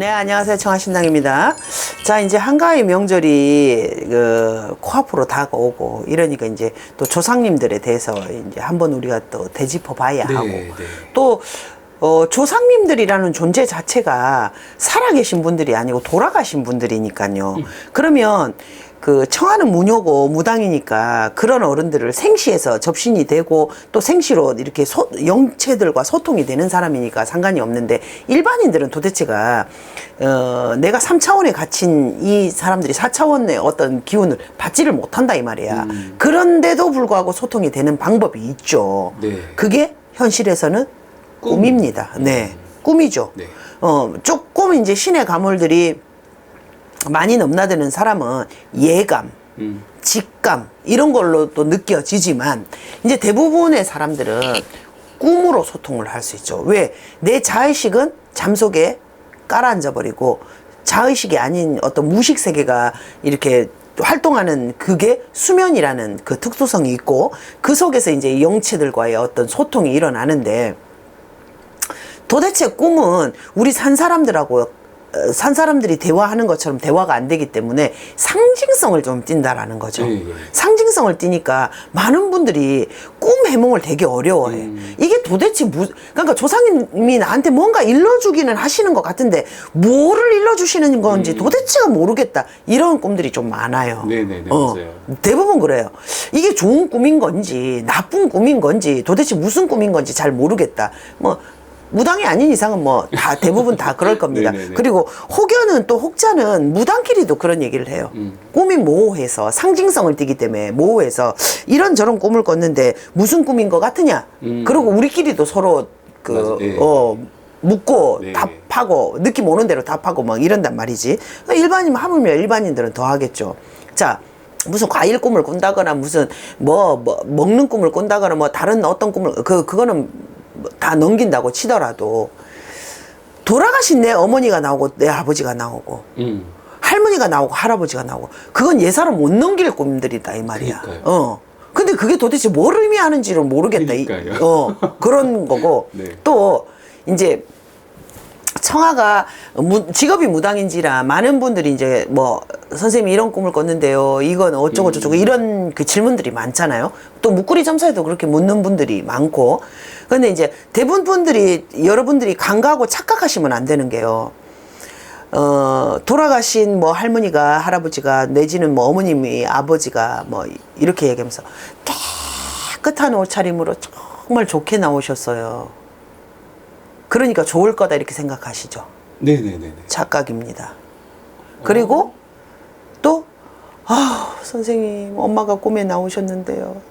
네, 안녕하세요. 청하신당입니다. 자, 이제 한가위 명절이 그 코앞으로 다가오고 이러니까 이제 또 조상님들에 대해서 이제 한번 우리가 또 되짚어 봐야 네, 하고 네. 또 어, 조상님들이라는 존재 자체가 살아계신 분들이 아니고 돌아가신 분들이니까요. 그러면 그 청하는 무녀고 무당이니까 그런 어른들을 생시해서 접신이 되고 또 생시로 이렇게 소, 영체들과 소통이 되는 사람이니까 상관이 없는데 일반인들은 도대체가 어, 내가 삼차원에 갇힌 이 사람들이 사차원의 어떤 기운을 받지를 못한다 이 말이야. 그런데도 불구하고 소통이 되는 방법이 있죠. 네. 그게 현실에서는 꿈. 꿈입니다. 네. 꿈이죠. 네. 어, 조금 이제 신의 가물들이 많이 넘나드는 사람은 예감, 음. 직감, 이런 걸로 또 느껴지지만, 이제 대부분의 사람들은 꿈으로 소통을 할 수 있죠. 왜? 내 자의식은 잠속에 깔아앉아 버리고, 자의식이 아닌 어떤 무식 세계가 이렇게 활동하는 그게 수면이라는 그 특수성이 있고, 그 속에서 이제 영체들과의 어떤 소통이 일어나는데, 도대체 꿈은 우리 산 사람들하고 어, 산 사람들이 대화하는 것처럼 대화가 안 되기 때문에 상징성을 좀 띈다라는 거죠. 예, 예. 상징성을 띠니까 많은 분들이 꿈 해몽을 되게 어려워해. 음. 이게 도대체 무, 그러니까 조상님이 나한테 뭔가 일러주기는 하시는 것 같은데 뭐를 일러주시는 건지 도대체가 모르겠다. 이런 꿈들이 좀 많아요. 음. 네네네, 어. 대부분 그래요. 이게 좋은 꿈인 건지 나쁜 꿈인 건지 도대체 무슨 꿈인 건지 잘 모르겠다. 뭐 무당이 아닌 이상은 뭐 다 대부분 다 그럴 겁니다. 네네네. 그리고 혹여는 또 혹자는 무당끼리도 그런 얘기를 해요. 음. 꿈이 모호해서 상징성을 띠기 때문에 모호해서 이런 저런 꿈을 꿨는데 무슨 꿈인 것 같으냐? 음. 그리고 우리끼리도 서로 그 예. 어. 묻고 네. 답하고 느낌 오는 대로 답하고 막 이런단 말이지. 일반인 하물며 일반인들은 더 하겠죠. 자, 무슨 과일 꿈을 꾼다거나 무슨 뭐, 뭐 먹는 꿈을 꾼다거나 뭐 다른 어떤 꿈을 그 그거는 뭐 다 넘긴다고 치더라도 돌아가신 내 어머니가 나오고 내 아버지가 나오고 음. 할머니가 나오고 할아버지가 나오고 그건 예사로 못 넘길 꿈들이다 이 말이야. 그러니까요. 어. 근데 그게 도대체 뭘 의미하는지를 모르겠다. 이- 그러니까요. 어 그런 거고 네. 또 이제 청아가 무- 직업이 무당인지라 많은 분들이 이제 뭐 선생님이 이런 꿈을 꿨는데요. 이건 어쩌고 저쩌고 이런 그 질문들이 많잖아요. 또 묵구리 점사에도 그렇게 묻는 분들이 많고. 근데 이제 대부분 분들이 여러분들이 간과하고 착각하시면 안 되는 게요. 어, 돌아가신 뭐 할머니가 할아버지가 내지는 뭐 어머님이 아버지가 뭐 이렇게 얘기하면서 깨끗한 옷차림으로 정말 좋게 나오셨어요. 그러니까 좋을 거다 이렇게 생각하시죠. 네네네네. 착각입니다. 그리고 또, 아 선생님, 엄마가 꿈에 나오셨는데요.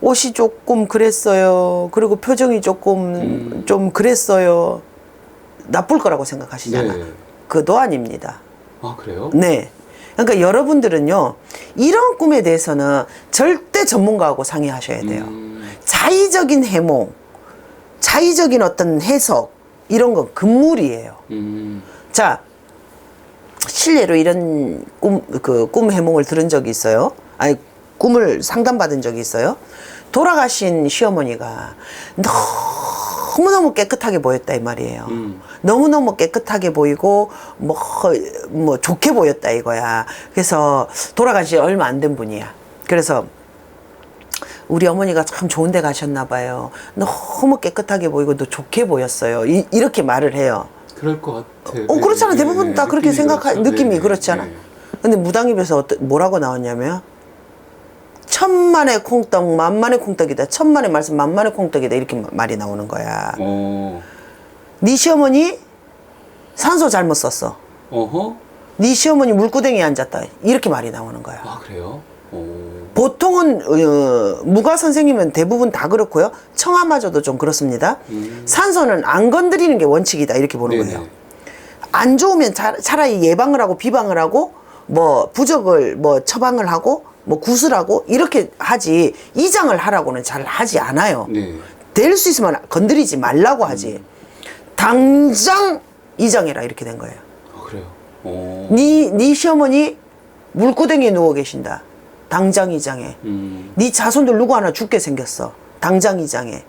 옷이 조금 그랬어요. 그리고 표정이 조금 좀 그랬어요. 나쁠 거라고 생각하시잖아. 네. 그도 아닙니다. 아 그래요? 네. 그러니까 여러분들은요, 이런 꿈에 대해서는 절대 전문가하고 상의하셔야 돼요. 음. 자의적인 해몽, 자의적인 어떤 해석, 이런 건 금물이에요. 음. 자, 실례로 이런 꿈, 그, 꿈 해몽을 들은 적이 있어요. 아니, 꿈을 상담받은 적이 있어요. 돌아가신 시어머니가 너무너무 깨끗하게 보였다, 이 말이에요. 음. 너무너무 깨끗하게 보이고, 뭐, 뭐, 좋게 보였다, 이거야. 그래서 돌아가신 지 얼마 안 된 분이야. 그래서 우리 어머니가 참 좋은 데 가셨나 봐요. 너무 깨끗하게 보이고, 너 좋게 보였어요. 이, 이렇게 말을 해요. 그럴 것 같아. 어, 그렇잖아. 네, 대부분 네, 다 그렇게 느낌이 생각하, 그렇죠. 느낌이 네, 그렇잖아. 네. 근데 무당입에서 뭐라고 나왔냐면, 천만의 콩떡, 만만의 콩떡이다. 천만의 말씀, 만만의 콩떡이다. 이렇게 마- 말이 나오는 거야. 어. 네 시어머니 산소 잘못 썼어. 어허. 네 시어머니 물구덩이에 앉았다. 이렇게 말이 나오는 거야. 아 그래요? 어. 보통은 어, 무가 선생님은 대부분 다 그렇고요. 청아마저도 좀 그렇습니다. 음. 산소는 안 건드리는 게 원칙이다. 이렇게 보는 네네. 거예요. 안 좋으면 차, 차라리 예방을 하고 비방을 하고 뭐 부적을 뭐 처방을 하고 뭐 구슬하고 이렇게 하지 이장을 하라고는 잘 하지 않아요. 네. 될 수 있으면 건드리지 말라고 하지. 당장 이장해라 이렇게 된 거예요. 아 그래요. 어. 네, 네 시어머니 물구덩이에 누워 계신다. 당장 이장해. 음. 네 자손들 누구 하나 죽게 생겼어. 당장 이장해.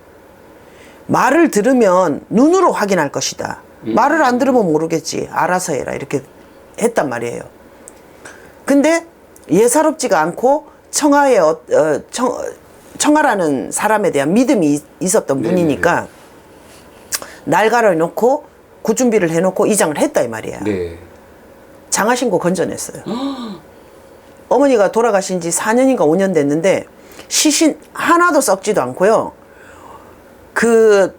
말을 들으면 눈으로 확인할 것이다. 말을 안 들으면 모르겠지. 알아서 해라. 이렇게 했단 말이에요. 근데 예사롭지가 않고 청하의 어, 어, 청, 청하라는 사람에 대한 믿음이 있- 있었던 네네. 분이니까 날 갈아놓고 굿 준비를 해놓고 이장을 했다 이 말이야. 네. 장화 신고 건져냈어요. 어머니가 돌아가신 지 4년인가 5년 됐는데 시신 하나도 썩지도 않고요. 그,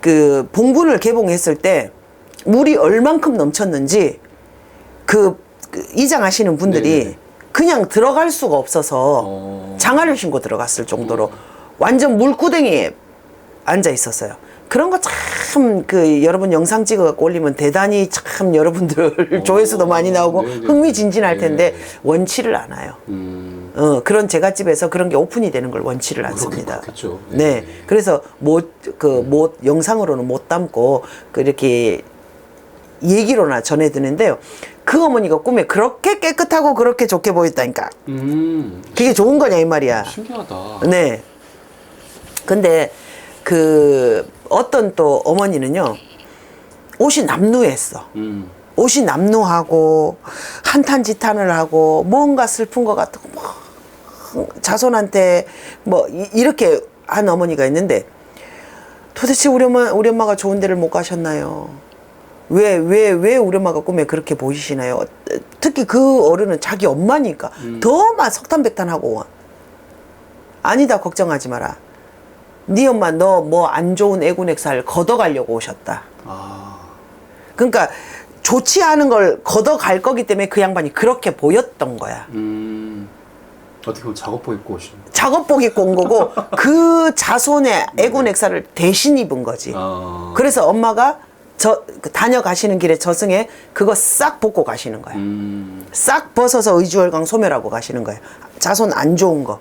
그 봉분을 개봉했을 때 물이 얼만큼 넘쳤는지 그, 그 이장하시는 분들이 네네. 그냥 들어갈 수가 없어서 어. 장화를 신고 들어갔을 정도로 완전 물구덩이에 앉아 있었어요. 그런 거 참 그 여러분 영상 찍어갖고 올리면 대단히 참 여러분들 조회수도 많이 나오고 네네네. 흥미진진할 텐데 네. 원치를 않아요. 음. 어, 그런 제갓집에서 그런 게 오픈이 되는 걸 원치를 않습니다. 그렇겠죠. 네. 네. 그래서 못, 그, 못, 영상으로는 못 담고, 그렇게 얘기로나 전해드는데요. 그 어머니가 꿈에 그렇게 깨끗하고 그렇게 좋게 보였다니까. 음. 그게 좋은 거냐, 이 말이야. 신기하다. 네. 근데 그 어떤 또 어머니는요. 옷이 남루했어. 음. 옷이 남루하고 한탄지탄을 하고 뭔가 슬픈 것 같고 뭐 자손한테 뭐 이- 이렇게 한 어머니가 있는데 도대체 우리 엄마 우리 엄마가 좋은 데를 못 가셨나요? 왜 왜 왜 우리 엄마가 꿈에 그렇게 보이시나요? 어, 특히 그 어른은 자기 엄마니까 더막 석탄백탄하고 아니다 걱정하지 마라. 네 엄마 너 뭐 안 좋은 애군액살 걷어가려고 오셨다. 아. 그러니까 좋지 않은 걸 걷어갈 거기 때문에 그 양반이 그렇게 보였던 거야. 음. 어떻게 보면 작업복 입고 오신. 작업복 입고 온 거고 그 자손의 애군액살을 대신 입은 거지. 아. 그래서 엄마가 저그 다녀가시는 길에 저승에 그거 싹 벗고 가시는 거야. 음. 싹 벗어서 의주월강 소멸하고 가시는 거예요. 자손 안 좋은 거.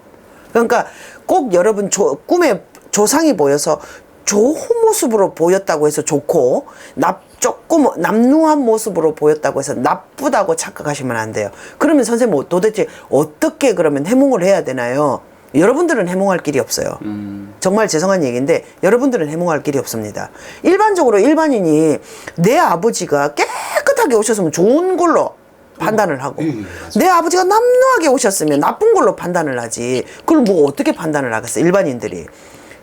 그러니까 꼭 여러분 조, 꿈에 조상이 보여서 좋은 모습으로 보였다고 해서 좋고 납 조금 남루한 모습으로 보였다고 해서 나쁘다고 착각하시면 안 돼요. 그러면 선생님 뭐 도대체 어떻게 그러면 해몽을 해야 되나요? 여러분들은 해몽할 길이 없어요. 음. 정말 죄송한 얘기인데 여러분들은 해몽할 길이 없습니다. 일반적으로 일반인이 내 아버지가 깨끗하게 오셨으면 좋은 걸로 판단을 하고 예, 예. 내 아버지가 남루하게 오셨으면 나쁜 걸로 판단을 하지. 그걸 뭐 어떻게 판단을 하겠어? 일반인들이.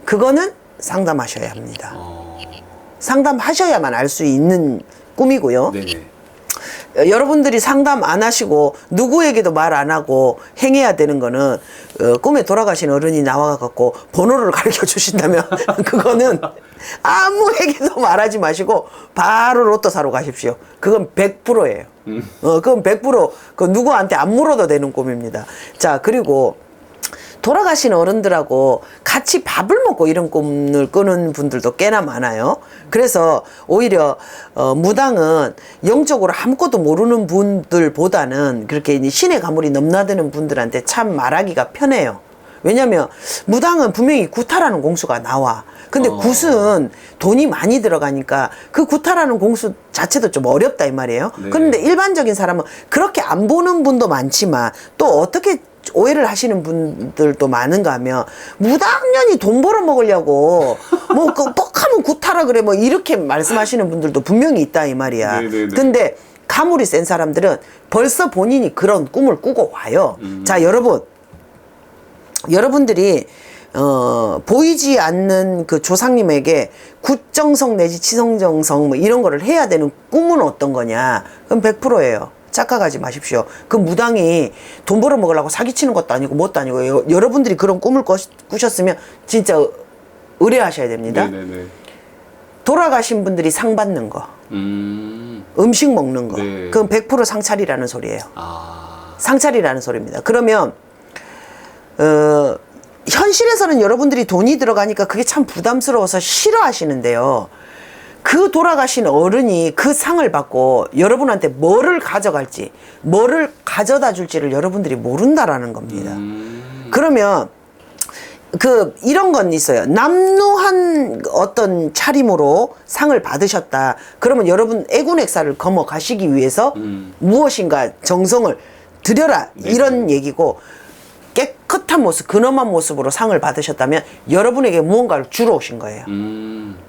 그거는 상담하셔야 합니다. 어. 상담하셔야만 알 수 있는 꿈이고요. 네네. 어, 여러분들이 상담 안 하시고 누구에게도 말 안 하고 행해야 되는 거는 어, 꿈에 돌아가신 어른이 나와갖고 번호를 가르쳐 주신다면 그거는 아무에게도 말하지 마시고 바로 로또 사러 가십시오. 그건 100%예요. 어, 그건 100%그 누구한테 안 물어도 되는 꿈입니다. 자 그리고 돌아가신 어른들하고 같이 밥을 먹고 이런 꿈을 꾸는 분들도 꽤나 많아요. 그래서 오히려 어, 무당은 영적으로 아무것도 모르는 분들보다는 그렇게 신의 가물이 넘나드는 분들한테 참 말하기가 편해요. 왜냐면 무당은 분명히 구타라는 공수가 나와. 근데 어. 굿은 돈이 많이 들어가니까 그 구타라는 공수 자체도 좀 어렵다 이 말이에요. 네. 그런데 일반적인 사람은 그렇게 안 보는 분도 많지만 또 어떻게 오해를 하시는 분들도 많은가 하면 무당년이 돈 벌어 먹으려고 뭐그 뻑하면 구타라 그래 뭐 이렇게 말씀하시는 분들도 분명히 있다 이 말이야. 네네네. 근데 가물이 센 사람들은 벌써 본인이 그런 꿈을 꾸고 와요. 음. 자 여러분 여러분들이 어, 보이지 않는 그 조상님에게 굿정성 내지 치성정성 뭐 이런 거를 해야 되는 꿈은 어떤 거냐? 그럼 100%예요. 착각하지 마십시오. 그 무당이 돈 벌어 먹으려고 사기치는 것도 아니고 뭣도 아니고 여, 여러분들이 그런 꿈을 꿔- 꾸셨으면 진짜 의뢰하셔야 됩니다. 네네네. 돌아가신 분들이 상 받는 거, 음. 음식 먹는 거, 네. 그건 100% 상찰이라는 소리예요. 아. 상찰이라는 소리입니다. 그러면 어, 현실에서는 여러분들이 돈이 들어가니까 그게 참 부담스러워서 싫어하시는데요. 그 돌아가신 어른이 그 상을 받고 여러분한테 뭐를 가져갈지, 뭐를 가져다 줄지를 여러분들이 모른다라는 겁니다. 음. 그러면 그 이런 건 있어요. 남루한 어떤 차림으로 상을 받으셨다. 그러면 여러분 애군액사를 거머 가시기 위해서 음. 무엇인가 정성을 들여라 네. 이런 얘기고 깨끗한 모습, 근엄한 모습으로 상을 받으셨다면 여러분에게 무언가를 주러 오신 거예요. 음.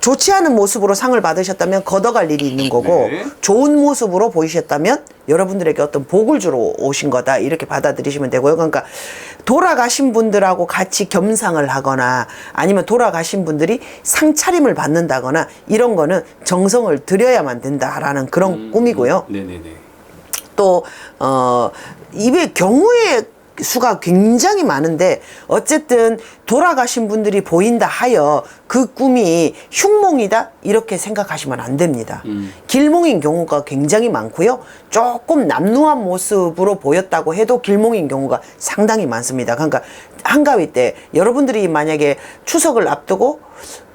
좋지 않은 모습으로 상을 받으셨다면 걷어갈 일이 있는 거고 네. 좋은 모습으로 보이셨다면 여러분들에게 어떤 복을 주러 오신 거다 이렇게 받아들이시면 되고요. 그러니까 돌아가신 분들하고 같이 겸상을 하거나 아니면 돌아가신 분들이 상차림을 받는다거나 이런 거는 정성을 들여야만 된다라는 그런 음. 꿈이고요. 네네네. 또, 어, 입에 경우의 수가 굉장히 많은데, 어쨌든 돌아가신 분들이 보인다 하여 그 꿈이 흉몽이다? 이렇게 생각하시면 안 됩니다. 음. 길몽인 경우가 굉장히 많고요. 조금 남루한 모습으로 보였다고 해도 길몽인 경우가 상당히 많습니다. 그러니까 한가위 때 여러분들이 만약에 추석을 앞두고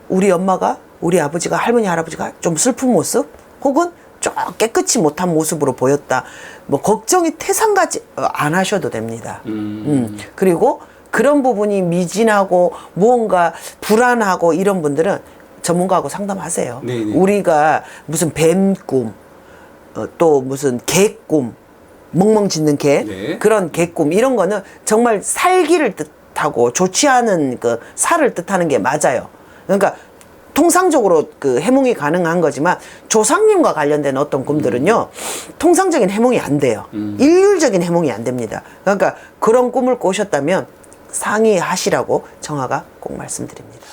우리 엄마가, 우리 아버지가, 할머니, 할아버지가 좀 슬픈 모습 혹은 좀 깨끗이 못한 모습으로 보였다. 뭐 걱정이 태산까지 어, 안 하셔도 됩니다. 음. 음. 그리고 그런 부분이 미진하고 무언가 불안하고 이런 분들은 전문가하고 상담하세요. 네네. 우리가 무슨 뱀 꿈, 어, 또 무슨 개 꿈, 멍멍 짖는 개 네. 그런 개꿈 이런 거는 정말 살기를 뜻하고 좋지 않은 그 살을 뜻하는 게 맞아요. 그러니까 통상적으로 그 해몽이 가능한 거지만 조상님과 관련된 어떤 꿈들은요 통상적인 해몽이 안 돼요. 음. 일률적인 해몽이 안 됩니다. 그러니까 그런 꿈을 꾸셨다면 상의하시라고 정화가 꼭 말씀드립니다.